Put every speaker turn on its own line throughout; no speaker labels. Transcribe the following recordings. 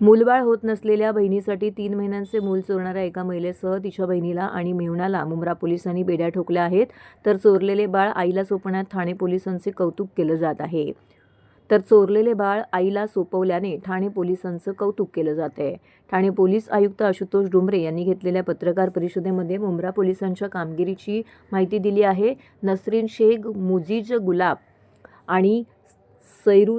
मूलबाळ होत नसलेल्या बहिणीसाठी तीन महिन्यांचे मूल चोरणाऱ्या एका महिलेसह तिच्या बहिणीला आणि मेहुणाला मुंब्रा पोलिसांनी बेड्या ठोकल्या आहेत तर चोरलेले बाळ आईला सोपवण्यात ठाणे पोलिसांचे कौतुक केलं जात आहे. तर चोरलेले बाळ आईला सोपवल्याने ठाणे पोलिसांचं कौतुक केलं जात आहे. ठाणे पोलीस आयुक्त आशुतोष डुमरे यांनी घेतलेल्या पत्रकार परिषदेमध्ये मुंब्रा पोलिसांच्या कामगिरीची माहिती दिली आहे. नसरीन शेख मुजीज गुलाब आणि सैरू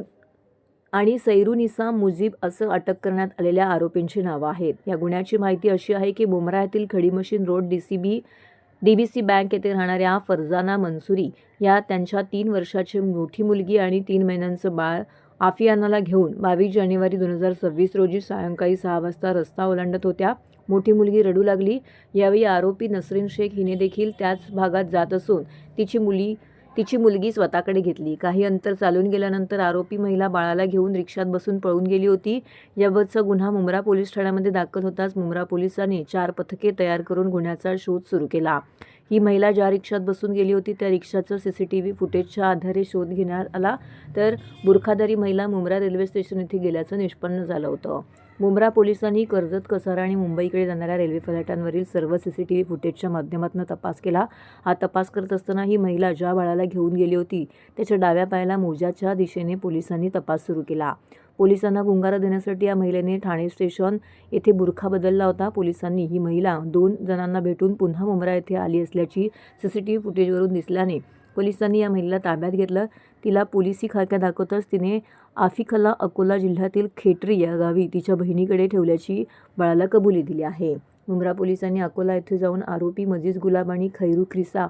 आणि सैरुनिसा मुजीब असं अटक करण्यात आलेल्या आरोपींची नावं आहेत. या गुन्ह्याची माहिती अशी आहे की मुंब्रा येथील खडी machine road D C B D B C bank येथे राहणाऱ्या फरजाना मंसुरी या त्यांच्या तीन वर्षाची मोठी मुलगी आणि तीन महिन्यांचं बाळ आफियानाला घेऊन बावीस जानेवारी दोन हजार सव्वीस रोजी सायंकाळी सहा वाजता रस्ता ओलांडत होत्या. मोठी मुलगी रडू लागली. यावेळी आरोपी नसरीन शेख हिने देखील त्याच भागात जात असून तिची मुली तिची मुलगी स्वतःकडे घेतली. काही अंतर चालून गेल्यानंतर आरोपी महिला बाळाला घेऊन रिक्षात बसून पळून गेली होती. याबाबतचा गुन्हा मुंब्रा पोलीस ठाण्यामध्ये दाखल होताच मुंब्रा पोलिसांनी चार पथके तयार करून गुन्ह्याचा शोध सुरू केला. ही महिला ज्या रिक्षात बसून गेली होती त्या रिक्षाचं सी सी टी व्ही फुटेजच्या आधारे शोध घेण्यात आला. तर बुरखादारी महिला मुंब्रा रेल्वे स्टेशन येथे गेल्याचं निष्पन्न झालं होतं. मुंब्रा पोलिसांनी कर्जत कसारा आणि मुंबईकडे जाणाऱ्या रेल्वे फलाटांवरील सर्व सी सी टी व्ही फुटेजच्या माध्यमातून तपास केला. हा तपास करत असताना ही महिला ज्या बाळाला घेऊन गेली होती त्याच्या डाव्या पायाला मोजाच्या दिशेने पोलिसांनी तपास सुरू केला. पोलिसांना गुंगारा देण्यासाठी या महिलेने ठाणे स्टेशन येथे बुरखा बदलला होता. पोलिसांनी ही महिला दोन जणांना भेटून पुन्हा मुंब्रा येथे आली असल्याची सी सी टी व्ही फुटेजवरून दिसल्याने पोलिसांनी या महिलेला ताब्यात घेतलं. तिला पोलिसी खाक्या दाखवताच तिने आफिखला अकोला जिल्ह्यातील खेटरी या गावी तिच्या बहिणीकडे ठेवल्याची बाळाला कबुली दिली आहे. मुंब्रा पोलिसांनी अकोला येथे जाऊन आरोपी मजीज गुलाब आणि खैरू ख्रिसा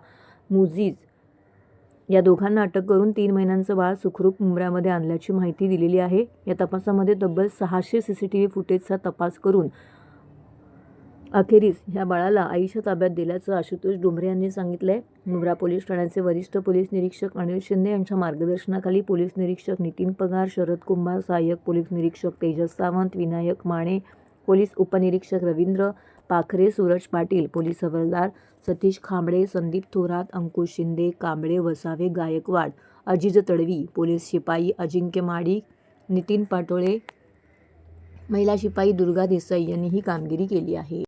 मुजीज या दोघांना अटक करून तीन महिन्यांचं बाळ सुखरूप मुंब्र्यामध्ये आणल्याची माहिती दिलेली आहे. या तपासामध्ये तब्बल सहाशे सी सी टी व्ही फुटेजचा तपास करून अखेरीस ह्या बाळाला आईच्या ताब्यात दिल्याचं आशुतोष डोंबरे यांनी सांगितलंय. मुंब्रा पोलीस ठाण्याचे वरिष्ठ पोलीस निरीक्षक अनिल शिंदे यांच्या मार्गदर्शनाखाली पोलीस निरीक्षक नितीन पगार शरद कुंभार सहाय्यक पोलीस निरीक्षक तेजस सावंत विनायक माने पोलीस उपनिरीक्षक रवींद्र पाखरे सूरज पाटील पोलीस हवालदार सतीश खांबळे संदीप थोरात अंकुश शिंदे कांबळे वसावे गायकवाड अजिज तडवी पोलीस शिपाई अजिंक्य माडी नितीन पाटोळे महिला शिपाई दुर्गा देसाई यांनी ही कामगिरी केली आहे.